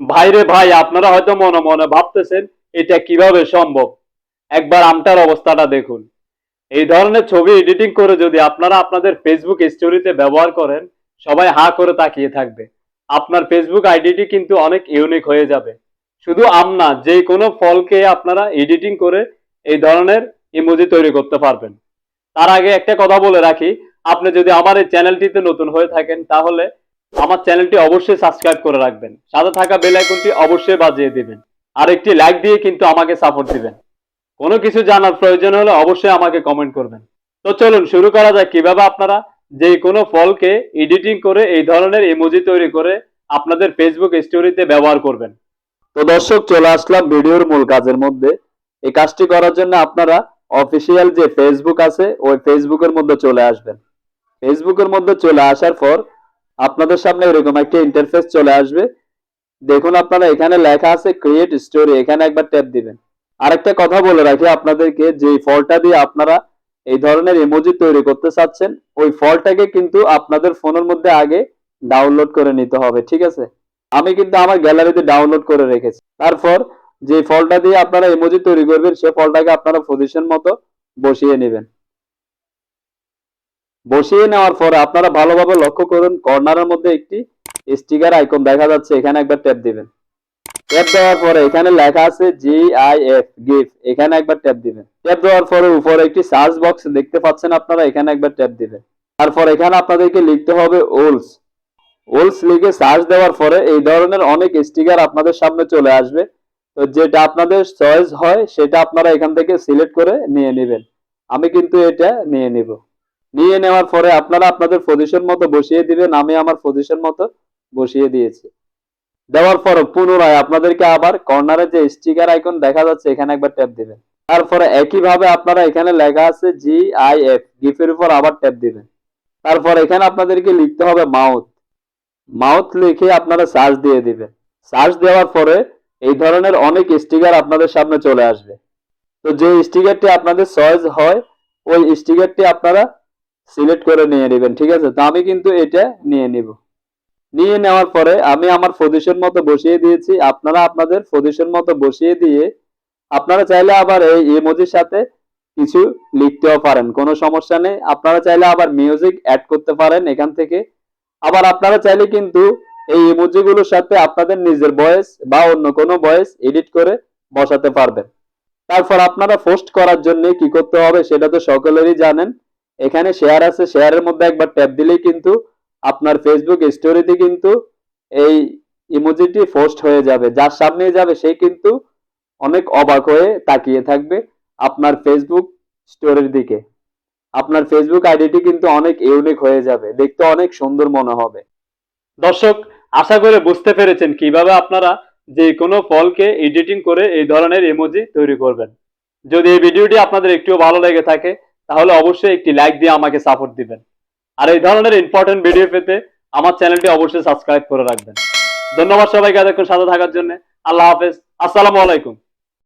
ভাইরে ভাই, আপনারা হয়তো মনে মনে ভাবতেছেন, এটা কীভাবে সম্ভব? একবার আমটার অবস্থাটা দেখুন। এই ধরনের ছবি এডিটিং করে যদি আপনারা আপনাদের ফেসবুক স্টোরিতে ব্যবহার করেন, সবাই হা করে তাকিয়ে থাকবে। আপনার ফেসবুক আইডিটি কিন্তু অনেক ইউনিক হয়ে যাবে। শুধু আম না, যে কোনো ফলকে আপনারা এডিটিং করে এই ধরনের ইমোজি তৈরি করতে পারবেন। তার আগে একটা কথা বলে রাখি, আপনি যদি আমার এই চ্যানেলটিতে নতুন হয়ে থাকেন, তাহলে আমার চ্যানেলটি অবশ্যই সাবস্ক্রাইব করে রাখবেন। সাথে থাকা বেল আইকনটি অবশ্যই বাজিয়ে দিবেন। আর একটি লাইক দিয়ে কিন্তু আমাকে সাপোর্ট দিবেন। কোনো কিছু জানার প্রয়োজন হলে অবশ্যই আমাকে কমেন্ট করবেন। তো চলুন, শুরু করা যাক কীভাবে আপনারা যে কোনো ফলকে এডিটিং করে এই ধরনের ইমোজি তৈরি করে আপনাদের ফেসবুক স্টোরিতে ব্যবহার করবেন। তো দর্শক, চলে আসলাম ভিডিওর মূল কাজের মধ্যে। এই কাজটি করার জন্য আপনারা অফিসিয়াল যে ফেসবুক আছে, ওই ফেসবুকের মধ্যে চলে আসবেন। ফেসবুকের মধ্যে চলে আসার পর আপনাদের সামনে এরকম একটা ইন্টারফেস চলে আসবে। দেখুন আপনারা এখানে লেখা আছে ক্রিয়েট স্টোরি এখানে একবার ট্যাপ দিবেন। আরেকটা কথা বলে রাখি আপনাদেরকে, যে ফলটা দিয়ে আপনারা এই ধরনের ইমোজি তৈরি করতে চাচ্ছেন, ওই ফলটাকে কিন্তু আপনাদের ফোনের মধ্যে আগে ডাউনলোড করে নিতে হবে, ঠিক আছে? আমি কিন্তু আমার গ্যালারিতে ডাউনলোড করে রেখেছি। তারপর যে ফলটা দিয়ে আপনারা ইমোজি তৈরি করবেন, সে ফলটাকে আপনারা পজিশন মতো বসিয়ে নেবেন। বসিয়ে নেওয়ার পরে আপনারা ভালোভাবে লক্ষ্য করুন, কর্নারের মধ্যে একটি স্টিকার আইকন দেখা যাচ্ছে, এখানে একবার ট্যাপ দিবেন। ট্যাপ দেওয়ার পরে এখানে লেখা আছে জি আই এফ গিফ এখানে একবার ট্যাপ দিবেন। ট্যাপ দেওয়ার পরে উপরে একটি সার্চ বক্স দেখতে পাচ্ছেন আপনারা, এখানে একবার ট্যাপ দিবেন। তারপর এখানে আপনাদেরকে লিখতে হবে ওলস। ওলস লিখে সার্চ দেওয়ার পরে এই ধরনের অনেক স্টিকার আপনাদের সামনে চলে আসবে। তো যেটা আপনাদের চয়েস হয়, সেটা আপনারা এখান থেকে সিলেক্ট করে নিয়ে নেবেন। আমি কিন্তু এটা নিয়ে নিব। নিয়ে নেওয়ার পরে আপনারা আপনাদের পজিশন মতো বসিয়ে দিবেন, আমি আমার পজিশন মতো বসিয়ে দিয়েছি। দেওয়ার পর পুনরায় আপনাদেরকে আবার কর্নারে যে স্টিকার আইকন দেখা যাচ্ছে, এখানে একবার ট্যাপ দিবেন। তারপরে একইভাবে আপনারা এখানে লেখা আছে জি আই এফ গিফের উপর আবার ট্যাপ দিবেন। তারপর এখানে আপনাদেরকে লিখতে হবে মাউথ মাউথ লিখে আপনারা সার্চ দিয়ে দিবেন। সার্চ দেওয়ার পরে এই ধরনের অনেক স্টিকার আপনাদের সামনে চলে আসবে। তো যে স্টিকারটি আপনাদের চয়েস হয়, ওই স্টিকারটি আপনারা সিলেক্ট করে নিয়ে নেবেন, ঠিক আছে? তো আমি কিন্তু এটা নিয়ে নিব। নিয়ে নেওয়ার পরে আমি আমার পজিশন মতো বসিয়ে দিয়েছি। আপনারা আপনাদের পজিশন মতো বসিয়ে দিয়ে আপনারা চাইলে আবার এই ইমোজির সাথে কিছু লিখতেও পারেন, কোনো সমস্যা নেই। আপনারা চাইলে আবার মিউজিক অ্যাড করতে পারেন এখান থেকে। আবার আপনারা চাইলে কিন্তু এই ইমোজিগুলোর সাথে আপনাদের নিজের ভয়েস বা অন্য কোনো ভয়েস এডিট করে বসাতে পারবেন। তারপর আপনারা পোস্ট করার জন্য কি করতে হবে সেটা তো সকলেরই জানেন। এখানে শেয়ার আছে শেয়ারের মধ্যে একবার ট্যাপ দিলেই কিন্তু আপনার ফেসবুক স্টোরিতে কিন্তু এই ইমোজিটি পোস্ট হয়ে যাবে। যার সামনে যাবে, সে কিন্তু অনেক অবাক হয়ে তাকিয়ে থাকবে আপনার ফেসবুক স্টোরির দিকে। আপনার ফেসবুক আইডিটি কিন্তু অনেক ইউনিক হয়ে যাবে, দেখতে অনেক সুন্দর মনে হবে। দর্শক, আশা করে বুঝতে পেরেছেন কীভাবে আপনারা যে কোনো ফলকে এডিটিং করে এই ধরনের ইমোজি তৈরি করবেন। যদি এই ভিডিওটি আপনাদের একটুও ভালো লেগে থাকে তাহলে অবশ্যই একটি লাইক দিয়ে আমাকে সাপোর্ট দিবেন। আর এই ধরনের ইম্পর্টেন্ট ভিডিও পেতে আমার চ্যানেলটি অবশ্যই সাবস্ক্রাইব করে রাখবেন। ধন্যবাদ সবাইকে এতক্ষণ সাথে থাকার জন্য। আল্লাহ হাফেজ। আসসালামু আলাইকুম।